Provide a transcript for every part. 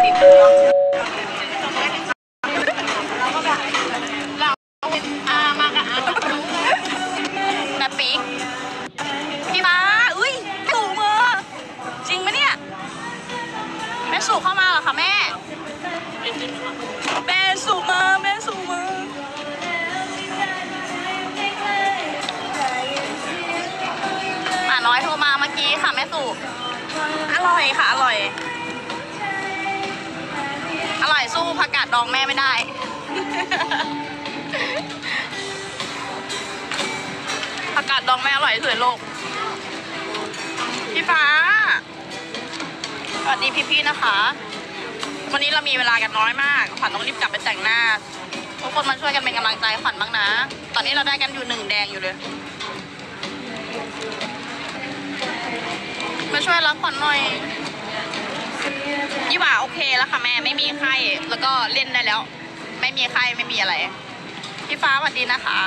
อามากับอาแม่ปิ๊กพี่มาอุ้ยสู่มือจริงไหมเนี่ย แม่สู่เข้ามาเหรอคะแม่ แม่สู่มาแม่สู่มาหมาน้อยโทรมาเมื่อกี้ค่ะแม่สู่อร่อยค่ะ อร่อย สู้ผักกาดดองแม่ไม่ได้ ผักกาดดองแม่อร่อยที่สุดในโลก พี่ฟ้า สวัสดีพี่ๆนะคะ วันนี้เรามีเวลากันน้อยมาก ขวัญต้องรีบกลับไปแต่งหน้า ทุกคนมาช่วยกันเป็นกำลังใจขวัญบ้างนะ ตอนนี้เราได้กันอยู่หนึ่งแดงอยู่เลย มาช่วยรับขวัญหน่อยยี่หว่าโอเค แล้วก็เล่นได้แล้ว ไม่มีไข้ไม่มีอะไร พี่ฟ้าสวัสดีนะคะ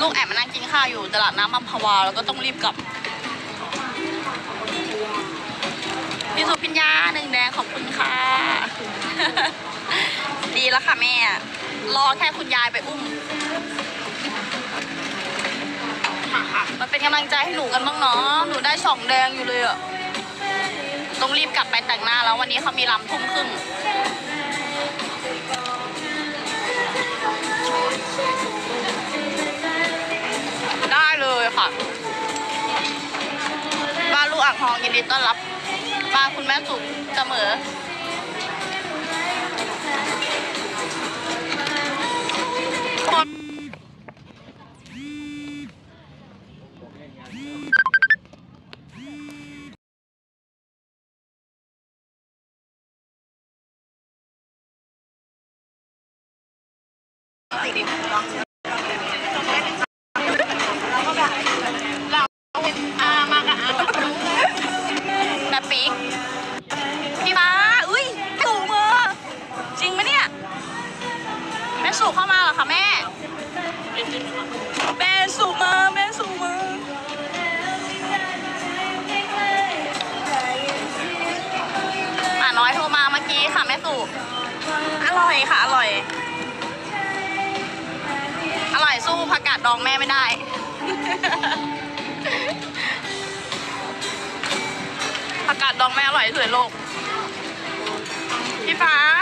ลูกแอบมานั่งกินข้าวอยู่ตลาดน้ำอัมพวา แล้วก็ต้องรีบกลับพี่สุพิญญาหนึ่งแดงขอบคุณค่ะ ดีแล้วค่ะแม่ รอแค่คุณยายไปอุ้มมันเป็นกำลังใจให้หนูกันบ้างเนาะ หนูได้สองแดงอยู่เลยอะต้องรีบกลับไปแต่งหน้าแล้ววันนี้เขามีลำทุ่มครึ่ง ค่ะบ้านลูกอ่างทองยินดีต้อนรับบ้านคุณแม่สุขเสมออา แม่สู่เข้ามาเหรอคะแม่ แม่สู่มาแม่สู่มาหมาน้อยโทรมาเมื่อกี้ค่ะแม่สู่อร่อยค่ะ อร่อย อร่อยสู้ผักกาดดองแม่ไม่ได้ผักกาดดองแม่อร่อยที่สุดในโลกพี่ฟ้าส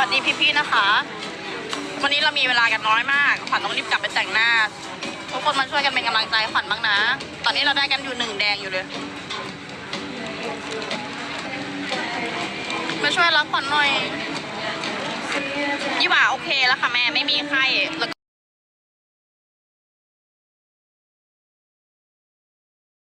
วัสดีพี่ๆนะคะ วันนี้เรามีเวลากันน้อยมาก ขวัญต้องรีบกลับไปแต่งหน้า ทุกคนมาช่วยกันเป็นกำลังใจขวัญบ้างนะ ตอนนี้เราได้กันอยู่หนึ่งแดงอยู่เลย มาช่วยรับขวัญหน่อยยี่หว่าโอเคแล้วค่ะแม่ไม่มีไข้แล้ว